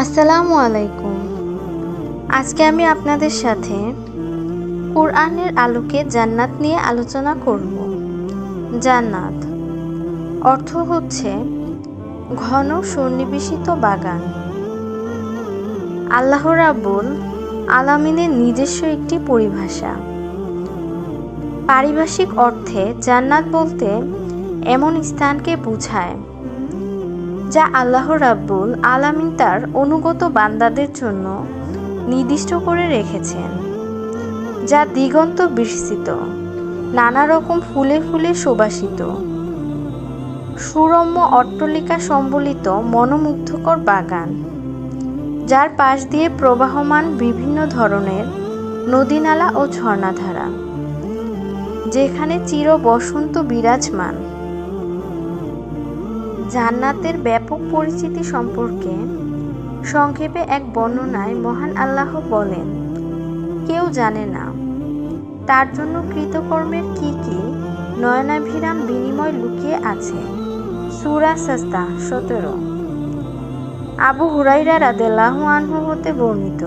আসসালামু আলাইকুম। আজকে আমি আপনাদের সাথে কোরআনের আলোকে জান্নাত নিয়ে আলোচনা করব। জান্নাত অর্থ হচ্ছে ঘন সন্নিবেশিত বাগান। আল্লাহ রাব্বুল আলামিনের নিজস্ব একটি পরিভাষা। পারিভাষিক অর্থে জান্নাত বলতে এমন স্থানকে বোঝায় যা আল্লাহ রাব্বুল আলামিন তার অনুগত বান্দাদের জন্য নির্দিষ্ট করে রেখেছেন, যা দিগন্ত বিস্তৃত, নানা রকম ফুলে ফুলে সুবাসিত, সুরম্য অট্টলিকা সম্বলিত মনোমুগ্ধকর বাগান, যার পাশ দিয়ে প্রবাহমান বিভিন্ন ধরনের নদীনালা ও ঝর্ণাধারা, যেখানে চির বসন্ত বিরাজমান। জান্নাতের ব্যাপক পরিচিতি সম্পর্কে সংক্ষেপে এক বর্ণনায় মহান আল্লাহ বলেন, কেউ জানে না তার জন্য কৃতকর্মের কি কি নয়নাভিরাম বিনিময় লুকিয়ে আছে। সুরা সাস্তা সতেরো। আবু হুরাইরা রাদেল্লাহ আনহু হতে বর্ণিত,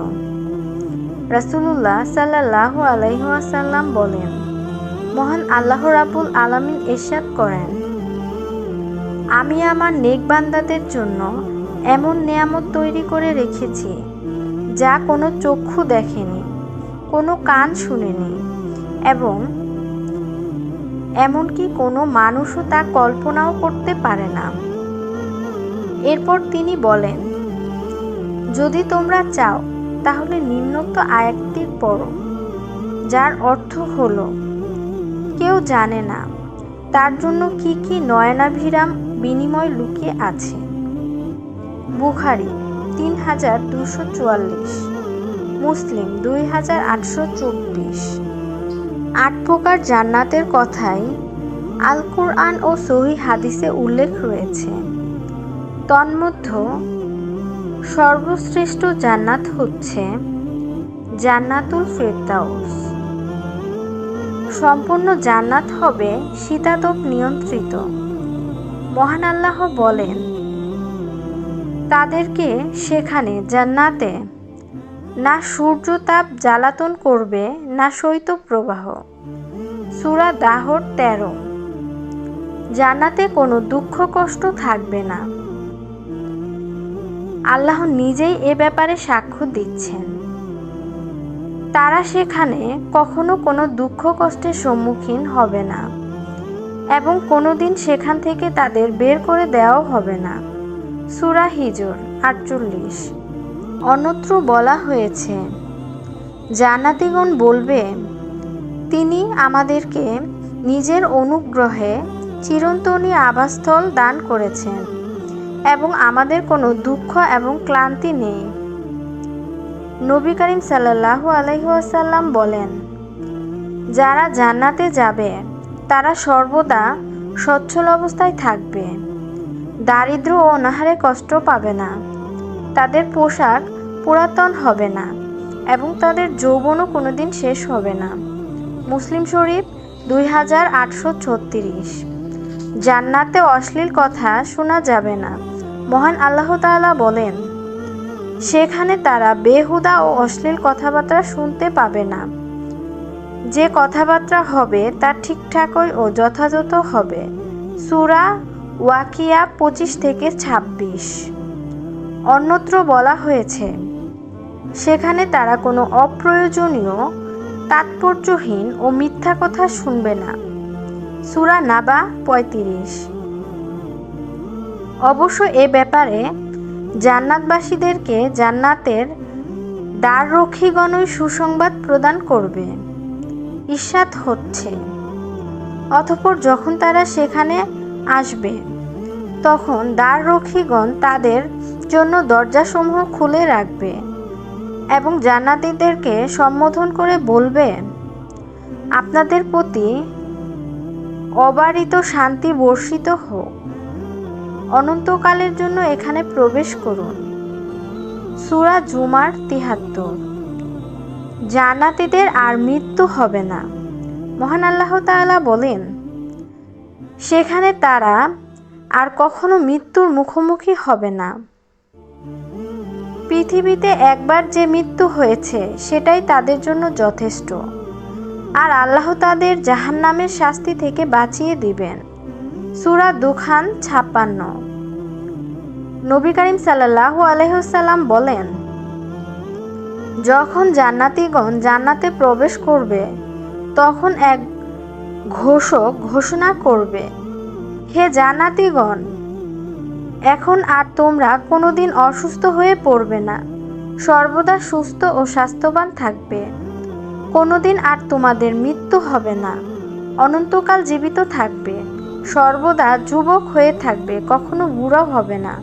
রাসুলুল্লাহ সাল্লাহ আলাইহাসাল্লাম বলেন, মহান আল্লাহ রাবুল আলামিন এরশাদ করেন আমি আমার নেক বান্দাদের জন্য এমন নেয়ামত তৈরি করে রেখেছি, যা কোনো চক্ষু দেখেনি, কোনো কান শুনেনি এবং এমনকি কোনো মানুষও তা কল্পনাও করতে পারে না। এরপর তিনি বলেন, যদি তোমরা চাও, তাহলে নিম্নোক্ত আয়াতটি পড়ো, যার অর্থ হলো, কেউ জানে না তার জন্য কি কি নয়নাভিরাম বিনিময় লুকিয়ে আছে? বুখারি, তিন হাজার দুশো চুয়াল্লিশ। মুসলিম, দুই হাজার আটশো চব্বিশ। আট প্রকার জান্নাতের কথাই আল কুরআন ও সহি হাদিসে উল্লেখ রয়েছে। তন্মধ্য, সর্বশ্রেষ্ঠ জান্নাত হচ্ছে জান্নাতুল ফেরদাউস। সম্পূর্ণ জান্নাত হবে শীতাতপ নিয়ন্ত্রিত। মহান আল্লাহ বলেন, তাদেরকে সেখানে জান্নাতে না সূর্য তাপ জ্বালাতন করবে, না শৈত্য প্রবাহ সুরা দাহর তেরো। জান্নাতে কোনো দুঃখ কষ্ট থাকবে না। আল্লাহ নিজেই এ ব্যাপারে সাক্ষ্য দিচ্ছেন। তারা সেখানে কখনো কোনো দুঃখ কষ্টের সম্মুখীন হবে না এবং কোনোদিন সেখান থেকে তাদের বের করে দেওয়াও হবে না। সুরা হিজর আটচল্লিশ। অন্যত্র বলা হয়েছে, জান্নাতিগণ বলবে, তিনি আমাদেরকে নিজের অনুগ্রহে চিরন্তনী আবাসস্থল দান করেছেন এবং আমাদের কোনো দুঃখ এবং ক্লান্তি নেই। নবী করিম সাল্লাহ আলহিহাসাল্লাম বলেন, যারা জান্নাতে যাবে, তারা সর্বদা সচ্ছল অবস্থায় থাকবে। দারিদ্র ও অনাহারে কষ্ট পাবে না। তাদের পোশাক পুরাতন হবে না এবং তাদের যৌবনও কোনোদিন শেষ হবে না। মুসলিম শরীফ দুই হাজার আটশো ছত্রিশ। জান্নাতে অশ্লীল কথা শোনা যাবে না। মহান আল্লাহ তাআলা বলেন সেখানে তারা বেহুদা ও অশ্লীল কথাবার্তা শুনতে পাবে না। যে কথাবার্তা হবে তা ঠিকঠাকই ও যথাযথ হবে। সুরা ওয়াকিয়া পঁচিশ থেকে ছাব্বিশ। অন্যত্র বলা হয়েছে, সেখানে তারা কোনো অপ্রয়োজনীয়, তাৎপর্যহীন ও মিথ্যা কথা শুনবে না। সুরা নাবা পঁয়ত্রিশ। অবশ্য এ ব্যাপারে জান্নাতবাসীদেরকে জান্নাতের দ্বাররক্ষীগণই সুসংবাদ প্রদান করবে। ঈর্ষাদ হচ্ছে। অতপর যখন তারা সেখানে আসবে, তখন দ্বাররক্ষীগণ তাদের জন্য দরজাসমূহ খুলে রাখবে এবং জান্নাতীদেরকে সম্বোধন করে বলবে, আপনাদের প্রতি অবারিত শান্তি বর্ষিত হোক। অনন্তকালের জন্য এখানে প্রবেশ করুন। সুরা জুমার তিহাত্তর। জান্নাতীদের আর মৃত্যু হবে না। মহান আল্লাহ তাআলা বলেন, সেখানে তারা আর কখনো মৃত্যুর মুখোমুখি হবে না। পৃথিবীতে একবার যে মৃত্যু হয়েছে, সেটাই তাদের জন্য যথেষ্ট। আর আল্লাহ তাদের জাহান্নামের শাস্তি থেকে বাঁচিয়ে দিবেন। সুরা দুখান ছাপ্পান্ন। নবী করিম সাল্লাহু আলহ্লাম বলেন, যখন জান্নাতিগণ জান্নাতে প্রবেশ করবে, তখন এক ঘোষক ঘোষণা করবে, হে জান্নাতিগণ, এখন আর তোমরা কোনোদিন অসুস্থ হয়ে পড়বে না। সর্বদা সুস্থ ও স্বাস্থ্যবান থাকবে। কোনোদিন আর তোমাদের মৃত্যু হবে না। অনন্তকাল জীবিত থাকবে। সর্বদা যুবক হয়ে থাকবে, কখনো বুড়ো হবে না।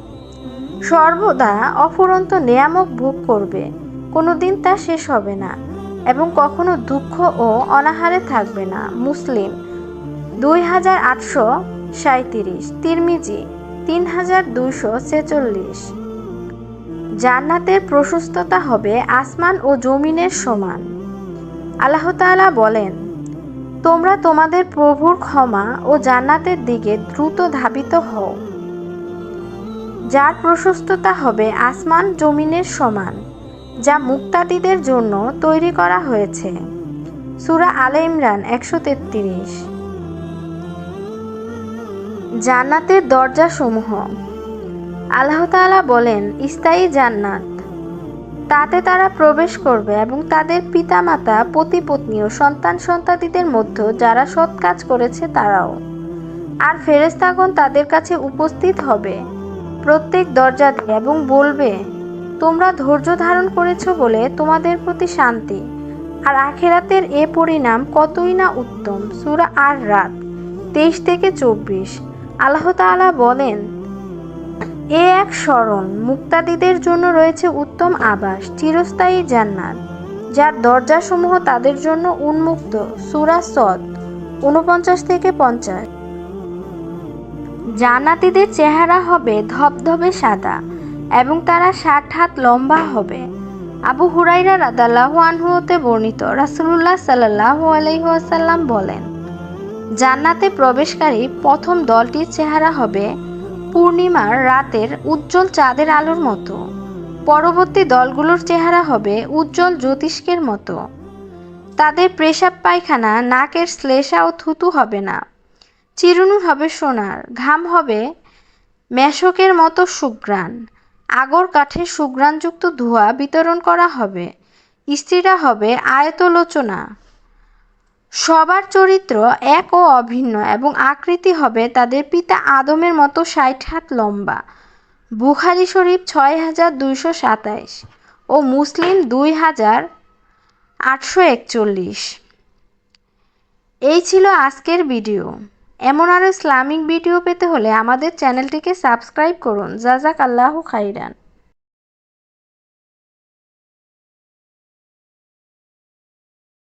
সর্বদা অফুরন্ত নেয়ামক ভোগ করবে, কোনোদিন তা শেষ হবে না এবং কখনো দুঃখ ও অনাহারে থাকবে না। মুসলিম, দুই হাজার আটশো সাঁত্রিশ তিরমিজি, তিন হাজার দুইশো ছেচল্লিশ। জান্নাতের প্রশস্ততা হবে আসমান ও জমিনের সমান। আল্লাহ তাআলা বলেন তোমরা তোমাদের প্রভুর ক্ষমা ও জান্নাতের দিকে দ্রুত ধাবিত হও। যার প্রশস্ততা হবে আসমান জমিনের সমান, যা মুক্তাদিদের জন্য তৈরি করা হয়েছে। সুরা আলে ইমরান একশো তেত্রিশ। জান্নাতের দরজাসমূহ। আল্লাহ তাআলা বলেন, স্থায়ী জান্নাত তাতে তারা প্রবেশ করবে এবং তাদের পিতামাতা, পতিপত্নী ও সন্তান সন্তাতিদের মধ্যে যারা সৎ কাজ করেছে তারাও। আর ফেরেস্তাগণ তাদের কাছে উপস্থিত হবে। প্রত্যেক দরজা দিয়ে এবং বলবে, তোমরা ধৈর্য ধারণ করেছ বলে তোমাদের প্রতি শান্তি। আর আখেরাতের এ পরিণাম কতই না উত্তম। সুরা আর রাত তেইশ থেকে চব্বিশ। আল্লাহ তাআলা বলেন এ এক স্মরণ মুক্তাদিদের জন্য রয়েছে উত্তম আবাস, চিরস্থায়ী জান্নাত, যার দরজাসমূহ তাদের জন্য উন্মুক্ত, সুরা সদ উনপঞ্চাশ থেকে পঞ্চাশ। জান্নাতীদের চেহারা হবে ধবধবে সাদা এবং তারা ষাট হাত লম্বা হবে। আবু হুরাইরা রাদাল্লাহু আনহু হতে বর্ণিত রাসুলুল্লাহ সাল্লাহু আলহিহাসাল্লাম বলেন, জান্নাতে প্রবেশকারী প্রথম দলটির চেহারা হবে পূর্ণিমার রাতের উজ্জ্বল চাঁদের আলোর মতো। পরবর্তী দলগুলোর চেহারা হবে উজ্জ্বল জ্যোতিষ্কের মতো। তাদের পেশাব পায়খানা নাকের শ্লেষা ও থুতু হবে না। চিরুনি হবে সোনার, ঘাম হবে মেশকের মতো সুগ্রাণ আগর কাঠের সুগ্রাণযুক্ত ধোঁয়া বিতরণ করা হবে। স্ত্রীরা হবে আয়তলোচনা। সবার চরিত্র এক ও অভিন্ন এবং আকৃতি হবে তাদের পিতা আদমের মতো ষাট হাত লম্বা। বুখারি শরীফ ছয় হাজার দুইশো সাতাইশ ও মুসলিম দুই হাজার আটশো একচল্লিশ। এই ছিল আজকের ভিডিও। এমন আরও ইসলামিক ভিডিও পেতে হলে আমাদের চ্যানেলটিকে সাবস্ক্রাইব করুন। জাজাক আল্লাহ খাইরান